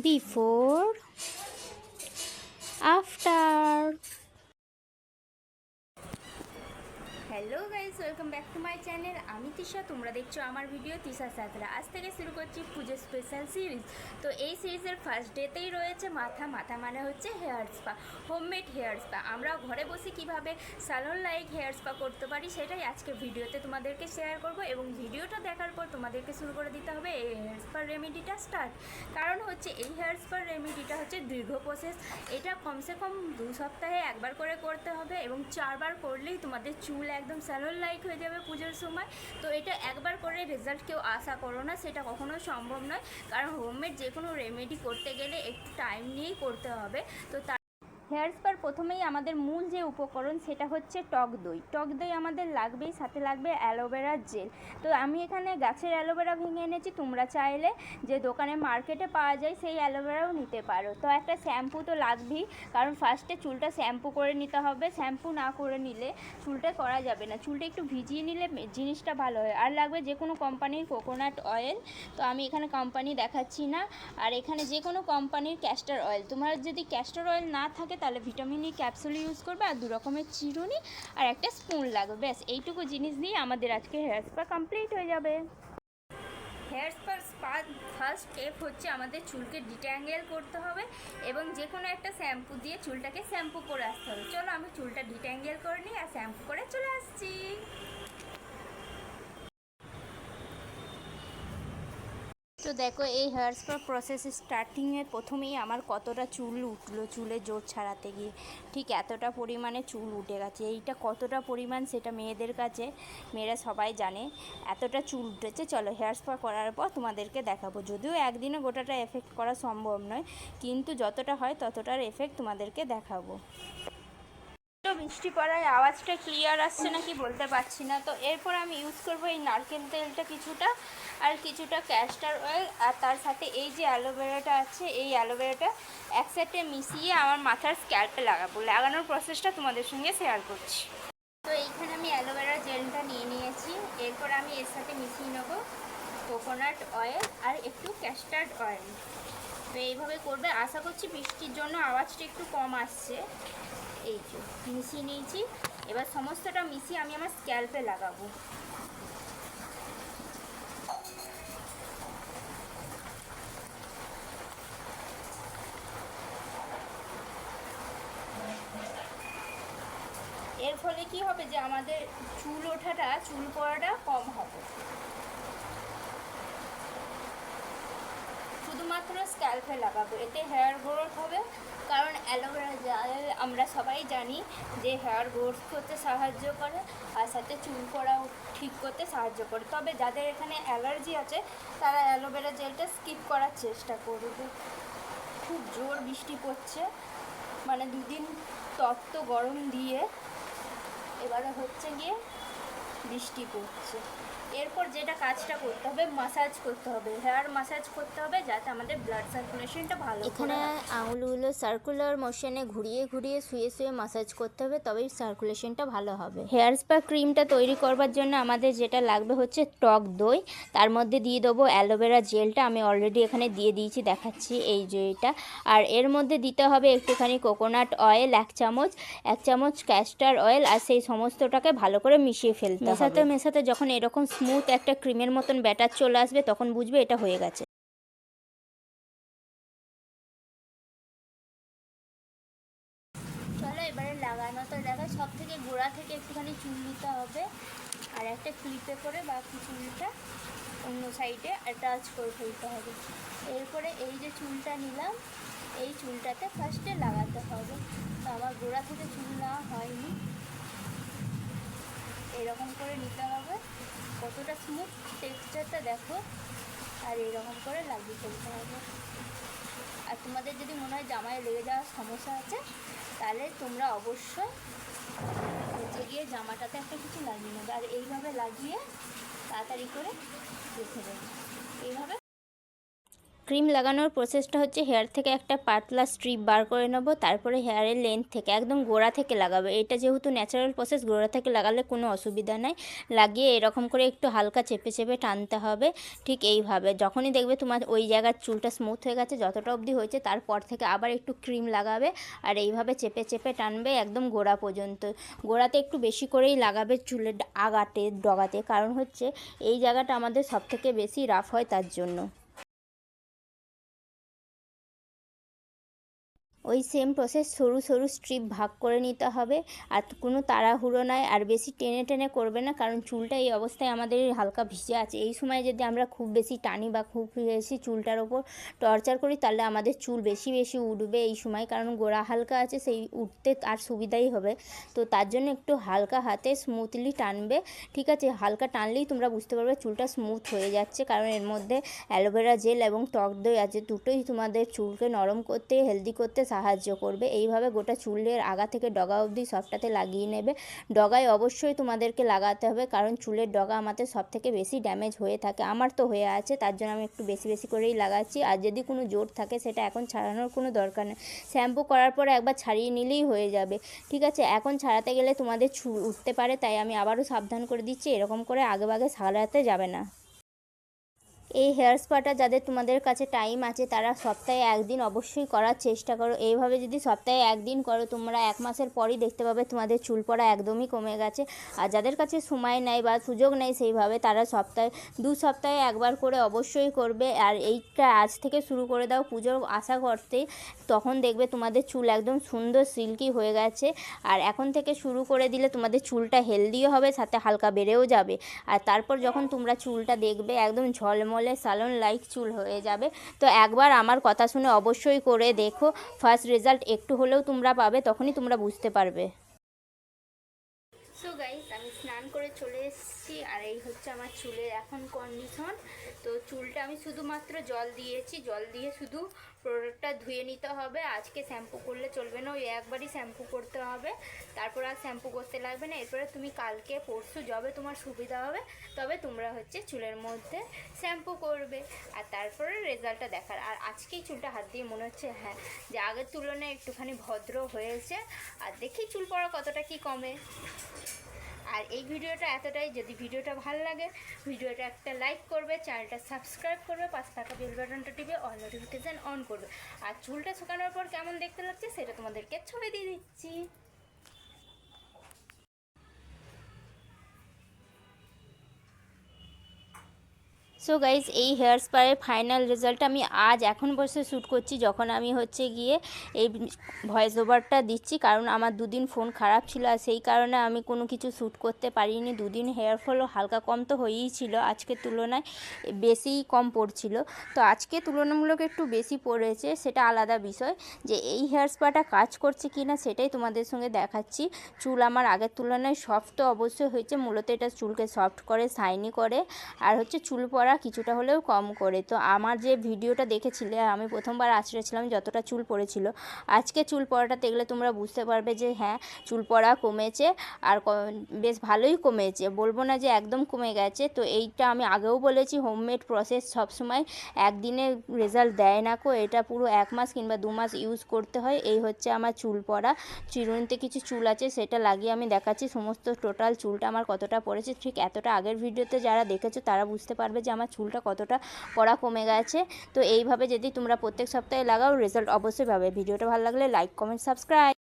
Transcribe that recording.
before after welcome back to my channel আমি তিশা, তোমরা দেখছ আমার ভিডিও তিশা সাঁতরা। আজ থেকে শুরু করছি পুজো স্পেশাল সিরিজ তো এই সিরিজের ফার্স্ট ডেতেই রয়েছে মাথা। মাথা মানে হচ্ছে hair spa homemade hair spa আমরা ঘরে বসে কীভাবে স্যালন লাইক হেয়ার স্পা করতে পারি সেটাই আজকে ভিডিওতে তোমাদেরকে শেয়ার করব এবং ভিডিওটা দেখার পর তোমাদেরকে শুরু করে দিতে হবে এই হেয়ার স্পার রেমেডিটা স্টার্ট কারণ হচ্ছে এই হেয়ার স্পার রেমেডিটা হচ্ছে দীর্ঘ প্রসেস এটা কমসে কম দু সপ্তাহে একবার করে করতে হবে এবং চারবার করলেই তোমাদের চুল একদম স্যালন লাইক হয়ে যাবে পুজোর সময়। তো এটা একবার করে রেজাল্ট কেউ আশা করো না, সেটা কখনো সম্ভব নয়। কারণ হোমমেড যে কোনো রেমেডি করতে গেলে একটু টাইম নিয়েই করতে হবে। তো তার হেয়ার স্পার প্রথমেই আমাদের মূল যে উপকরণ সেটা হচ্ছে টক দই। টক দই আমাদের লাগবেই, সাথে লাগবে অ্যালোভেরার জেল। তো আমি এখানে গাছের অ্যালোভেরা ভেঙে এনেছি, তোমরা চাইলে যে দোকানে মার্কেটে পাওয়া যায় সেই অ্যালোভেরাও নিতে পারো। তো একটা শ্যাম্পু তো লাগবেই, কারণ ফার্স্টে চুলটা শ্যাম্পু করে নিতে হবে। শ্যাম্পু না করে নিলে চুলটা করা যাবে না। চুলটা একটু ভিজিয়ে নিলে জিনিসটা ভালো হয়। আর লাগবে যে কোনো কোম্পানির কোকোনাট অয়েল। তো আমি এখানে কোম্পানি দেখাচ্ছি না। আর এখানে যে কোনো কোম্পানির ক্যাস্টার অয়েল তোমার যদি ক্যাস্টার অয়েল না থাকে তাহলে ভিটামিন ই ক্যাপসুল ইউজ করবে আর দু রকমের চিরুনি আর একটা স্পুন লাগবে। ব্যাস, এইটুকু জিনিস দিয়ে আমাদের আজকে হেয়ার স্পা কমপ্লিট হয়ে যাবে। হেয়ার স্পার স্পা ফার্স্ট স্টেপ হচ্ছে আমাদের চুলকে ডিট্যাঙ্গেল করতে হবে এবং যে কোনো একটা শ্যাম্পু দিয়ে চুলটাকে শ্যাম্পু করে আসতে হবে। চলো আমি চুলটা ডিট্যাঙ্গেল করে নিই আর শ্যাম্পু করে চলে আসছি। তো দেখো, এই হেয়ার স্পা প্রসেস স্টার্টিংয়ে প্রথমেই আমার কতটা চুল উঠল, চুলে জোর ছাড়াতে গিয়ে। ঠিক এতটা পরিমাণে চুল উঠে গেছে। এইটা কতটা পরিমাণ সেটা মেয়েদের কাছে, মেয়েরা সবাই জানে। এতটা চুল উঠেছে, চলো হেয়ার স্পা করার পর তোমাদেরকে দেখাবো। যদিও একদিনে গোটাটা এফেক্ট করা সম্ভব নয়, কিন্তু যতটা হয় ততটার এফেক্ট তোমাদেরকে দেখাবো। বৃষ্টি পড়ায় আওয়াজটা ক্লিয়ার আসছে নাকি বলতে পারছি না। তো এরপর আমি ইউজ করব এই নারকেল তেলটা কিছুটা আর কিছুটা ক্যাস্টার অয়েল আর তার সাথে এই যে অ্যালোভেরাটা আছে, এই অ্যালোভেরাটা একসাথে মিশিয়ে আমার মাথার স্ক্যাল্পে লাগাবো। লাগানোর প্রসেসটা তোমাদের সঙ্গে শেয়ার করছি। তো এইখানে আমি অ্যালোভেরা জেলটা নিয়ে নিয়েছি। এরপর আমি এর সাথে মিশিয়ে নেব কোকোনাট অয়েল আর একটু ক্যাস্টার্ড অয়েল তো এইভাবে করবে। আশা করছি বৃষ্টির জন্য আওয়াজটা একটু কম আসছে। এই যে, মিশিয়ে নিয়েছি। এবার সমস্তটা মিশিয়ে আমি আমার স্ক্যাল্পে লাগাবো। এর ফলে কি হবে যে আমাদের চুল ওঠাটা, চুল পড়াটা কম হবে। শুধুমাত্র স্ক্যাল্পে লাগাবো। এতে হেয়ার গ্রোথ হবে, কারণ অ্যালোভেরা জেল আমরা সবাই জানি যে হেয়ার গ্রোথ করতে সাহায্য করে, আর সাথে চুল পড়াও ঠিক করতে সাহায্য করে। তবে যাদের এখানে অ্যালার্জি আছে, তারা অ্যালোভেরা জেলটা স্কিপ করার চেষ্টা করবে। খুব জোর বৃষ্টি পড়ছে মানে দুদিন তপ্ত গরম দিয়ে, এবারে হচ্ছে গিয়ে বৃষ্টি পড়ছে। এরপর যেটা কাজটা করতে হবে মাসাজ করতে হবে। হেয়ার মাসাজ করতে হবে যাতে আমাদের ব্লাড সার্কুলেশনটা ভালো এখানে আঙুলগুলো সার্কুলার মোশনে ঘুরিয়ে ঘুরিয়ে শুয়ে শুয়ে মাসাজ করতে হবে তবেই সার্কুলেশনটা ভালো হবে। হেয়ার স্পা ক্রিমটা তৈরি করবার জন্য আমাদের যেটা লাগবে হচ্ছে টক দই। তার মধ্যে দিয়ে দেবো অ্যালোভেরা জেলটা আমি অলরেডি এখানে দিয়ে দিয়েছি দেখাচ্ছি এই যে এটা। আর এর মধ্যে দিতে হবে একটুখানি কোকোনাট অয়েল এক চামচ এক চামচ ক্যাস্টার অয়েল আর সেই সমস্তটাকে ভালো করে মিশিয়ে ফেলতে মেশাতে মেশাতে যখন এরকম স্মুথ একটা ক্রিমের মতন ব্যাটার চলে আসবে তখন বুঝবে এটা হয়ে গেছে। চলো এবারে লাগানো তো দেখো সব থেকে গোড়া থেকে একটুখানি চুল নিতে হবে। আর একটা ক্লিপে করে বাকি চুলটা অন্য সাইডে অ্যাটাচ করে ফেলতে হবে। এরপরে এই যে চুলটা নিলাম এই চুলটাতে ফার্স্টে লাগাতে হবে। তো আমার গোড়া থেকে চুল নেওয়া হয়নি। এরকম করে নিতে হবে। কতটা স্মুথ টেক্সচারটা দেখো, আর এরকম করে লাগিয়ে ফেলতে হবে। আর তোমাদের যদি মনে হয় জামায় লেগে যাওয়ার সমস্যা আছে, তাহলে তোমরা অবশ্যই হচ্ছে গিয়ে জামাটাতে একটা কিছু লাগিয়ে নেবে। আর এইভাবে লাগিয়ে তাড়াতাড়ি করে রেখে দেবে। এইভাবে ক্রিম লাগানোর প্রসেসটা হচ্ছে হেয়ার থেকে একটা পাতলা স্ট্রিপ বার করে নেব, তারপরে হেয়ারের লেন্থ থেকে একদম গোড়া থেকে লাগাবো। এটা যেহেতু ন্যাচারাল প্রসেস গোড়া থেকে লাগালে কোনো অসুবিধা নাই। লাগিয়ে এরকম করে একটু হালকা চেপে চেপে টানতে হবে, ঠিক এইভাবে। যখনই দেখবে তোমার ওই জায়গার চুলটা স্মুথ হয়ে গেছে, যতটা অবধি হয়েছে, তারপর থেকে আবার একটু ক্রিম লাগাবে আর এইভাবে চেপে চেপে টানবে একদম গোড়া পর্যন্ত। গোড়াতে একটু বেশি করেই লাগাবে চুলের আগাতে, ডগাতে, কারণ হচ্ছে এই জায়গাটা আমাদের সবথেকে বেশি রাফ হয় তার জন্য। ওই সেম প্রসেস সরু সরু স্ট্রিপ ভাগ করে নিতে হবে। আর কোনো তাড়াহুড়ো নয় আর বেশি টেনে টেনে করবে না, কারণ চুলটা এই অবস্থায় আমাদের হালকা ভিজে আছে। এই সময় যদি আমরা খুব বেশি টানি বা খুব বেশি চুলটার ওপর টর্চার করি, তাহলে আমাদের চুল বেশি বেশি উঠবে এই সময়, কারণ গোড়া হালকা আছে, সেই উঠতে আর সুবিধাই হবে। তো তার জন্য একটু হালকা হাতে স্মুথলি টানবে, ঠিক আছে? হালকা টানলেই তোমরা বুঝতে পারবে চুলটা স্মুথ হয়ে যাচ্ছে, কারণ এর মধ্যে অ্যালোভেরা জেল এবং টক দই আছে, দুটোই তোমাদের চুলকে নরম করতে হেলদি করতে সাহায্য করবে। এইভাবে গোটা চুলের আগা থেকে ডগা অবধি সবটাতে লাগিয়ে নেবে। ডগায় অবশ্যই তোমাদেরকে লাগাতে হবে, কারণ চুলের ডগা আমাদের সব থেকে বেশি ড্যামেজ হয়ে থাকে। আমার তো হয়ে আছে, তার জন্য আমি একটু বেশি বেশি করেই লাগাচ্ছি। আর যদি কোনো জোর থাকে, সেটা এখন ছাড়ানোর কোনো দরকার নেই। শ্যাম্পু করার পরে একবার ছাড়িয়ে নিলেই হয়ে যাবে। ঠিক আছে, এখন ছাড়াতে গেলে তোমাদের চুল উঠতে পারে, তাই আমি আবারও সাবধান করে দিচ্ছি। এরকম করে আগে সারাতে যাবে না। এই হেয়ার স্পাটা যাদের তোমাদের কাছে টাইম আছে, তারা সপ্তাহে একদিন অবশ্যই করার চেষ্টা করো। এইভাবে যদি সপ্তাহে একদিন করো, তোমরা এক মাসের পরই দেখতে পাবে তোমাদের চুল পড়া একদমই কমে গেছে। আর যাদের কাছে সময় নেই বা সুযোগ নেই সেইভাবে, তারা সপ্তাহে, দু সপ্তাহে একবার করে অবশ্যই করবে। আর এইটা আজ থেকে শুরু করে দাও পুজোর আশা করতে। তখন দেখবে তোমাদের চুল একদম সুন্দর সিল্কি হয়ে গেছে। আর এখন থেকে শুরু করে দিলে তোমাদের চুলটা হেলদিও হবে, সাথে হালকা বেড়েও যাবে। আর তারপর যখন তোমরা চুলটা দেখবে, একদম ঝলমলে সালন লাইক চুল হয়ে যাবে। তো একবার আমার কথা শুনে অবশ্যই করে দেখো। ফার্স্ট রেজাল্ট একটু হলেও তোমরা পাবে, তখনই তোমরা বুঝতে পারবে। সো গাইস আমি স্নান করে চলে এসেছি। আর এই হচ্ছে আমার চুলের এখন কন্ডিশন তো চুলটা আমি শুধুমাত্র জল দিয়েছি, জল দিয়ে শুধু প্রোডাক্টটা ধুয়ে নিতে হবে। আজকে শ্যাম্পু করলে চলবে না, ওই একবারই শ্যাম্পু করতে হবে। তারপর আর শ্যাম্পু করতে লাগবে না। এরপরে তুমি কালকে, পরশু যবে তোমার সুবিধা হবে, তবে তোমরা হচ্ছে চুলের মধ্যে শ্যাম্পু করবে। আর তারপরে রেজাল্টটা দেখার। আর আজকেই চুলটা হাত দিয়ে মনে হচ্ছে হ্যাঁ যে আগের তুলনায় একটুখানি ভদ্র হয়েছে। আর দেখি চুল পড়া কতটা কি কমে। আর এই ভিডিওটা এতটাই। যদি ভিডিওটা ভালো লাগে, ভিডিওটা একটা লাইক করবে চ্যানেলটা সাবস্ক্রাইব করবে, পাশে থাকা বেল বাটনটা টিপে অল নোটিফিকেশান অন করবে। আর চুলটা শুকানোর পর কেমন দেখতে লাগছে, সেটা তোমাদেরকে ছবি দিয়ে দিচ্ছি। সো গাইজ এই হেয়ার স্পারের ফাইনাল রেজাল্ট আমি আজ এখন বসে শ্যুট করছি, যখন আমি হচ্ছে গিয়ে এই ভয়েস ওভারটা দিচ্ছি। কারণ আমার দুদিন ফোন খারাপ ছিল আর সেই কারণে আমি কোনো কিছু শ্যুট করতে পারিনি। দুদিন হেয়ার ফলও হালকা কম তো হয়েই ছিল আজকের তুলনায় বেশিই কম পড়ছিল। তো আজকে তুলনামূলক একটু বেশি পড়েছে, সেটা আলাদা বিষয় যে এই হেয়ার স্পাটা কাজ করছে কি না সেটাই তোমাদের সঙ্গে দেখাচ্ছি। চুল আমার আগের তুলনায় সফট তো অবশ্যই হয়েছে, মূলত এটা চুলকে সফট করে শাইনি করে। আর হচ্ছে চুল পড়া কিছুটা হলেও কম করে। তো আমার যে ভিডিওটা দেখেছিলে, আমি প্রথমবার আঁচড়েছিলাম যতটা চুল পড়েছিল। আজকে চুল পড়াটা দেখলে তোমরা বুঝতে পারবে যে হ্যাঁ চুল পড়া কমেছে আর বেশ ভালোই কমেছে। বলব না যে একদম কমে গেছে। তো এইটা আমি আগেও বলেছি হোমমেড প্রসেস সবসময় একদিনে রেজাল্ট দেয় না কো। এটা পুরো এক মাস কিংবা দু মাস ইউজ করতে হয়। এই হচ্ছে আমার চুল পড়া। চিরুনিতে কিছু চুল আছে, সেটা লাগিয়ে আমি দেখাচ্ছি। সমস্ত টোটাল চুলটা আমার কতটা পড়েছে, ঠিক এতটা আগের ভিডিওতে যারা দেখেছ, তারা বুঝতে পারবে যে আমার চুলটা কতটা পড়া কমে গেছে। তো এইভাবে যদি তোমরা প্রত্যেক সপ্তাহে লাগাও রেজাল্ট অবশ্যই পাবে। ভিডিওটা ভালো লাগলে লাইক কমেন্ট সাবস্ক্রাইব